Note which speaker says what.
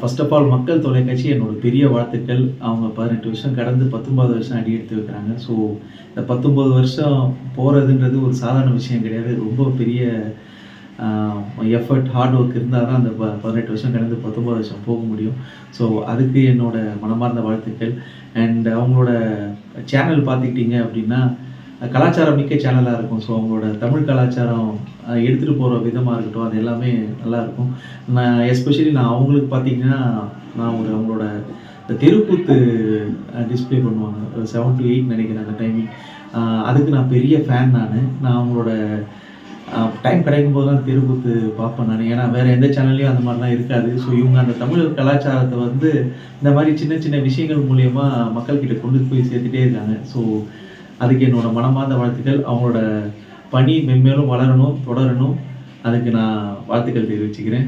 Speaker 1: First of all மக்கள் தொலைக்காட்சி என்னோட பெரிய வாழ்த்துக்கள். அவங்க பதினெட்டு வருஷம் கடந்து பத்தொம்பது வருஷம் அடி எடுத்து வைக்கிறாங்க ஸோ இந்த பத்தொம்பது வருஷம் போகிறதுன்றது ஒரு சாதாரண விஷயம் கிடையாது. ரொம்ப பெரிய எஃபர்ட் ஹார்ட் ஒர்க் இருந்தால் தான் அந்த ப பதினெட்டு வருஷம் கடந்து பத்தொம்பது வருஷம் போக முடியும். ஸோ அதுக்கு என்னோட மனமார்ந்த வாழ்த்துக்கள். அண்ட் அவங்களோட சேனல் பார்த்துக்கிட்டிங்க அப்படின்னா கலாச்சாரம் மிக்க சேனலாக இருக்கும். ஸோ அவங்களோட தமிழ் கலாச்சாரம் எடுத்துகிட்டு போகிற விதமாக இருக்கட்டும் அது எல்லாமே நல்லாயிருக்கும் நான் எஸ்பெஷலி நான் அவங்களுக்கு பார்த்தீங்கன்னா நான் ஒரு அவங்களோட இந்த தெருக்கூத்து டிஸ்பிளே பண்ணுவாங்க. ஒரு செவன் டு எயிட் நினைக்கிறேன் அந்த டைமிங் அதுக்கு நான் பெரிய ஃபேன் நான். நான் அவங்களோட டைம் கிடைக்கும் போது தான் தெருக்கூத்து பார்ப்பேன் நான். ஏன்னா வேறு எந்த சேனல்லையும் அந்த மாதிரிலாம் இருக்காது. ஸோ இவங்க அந்த தமிழ் கலாச்சாரத்தை வந்து இந்த மாதிரி சின்ன சின்ன விஷயங்கள் மூலயமா மக்கள்கிட்ட கொண்டு போய் சேர்த்துட்டே இருக்காங்க. ஸோ அதுக்கு என்னோடய மனமார்ந்த வாழ்த்துக்கள். அவங்களோட பணி மென்மேலும் வளரணும் தொடரணும். அதுக்கு நான் வாழ்த்துக்கள் தெரிவிச்சுக்கிறேன்.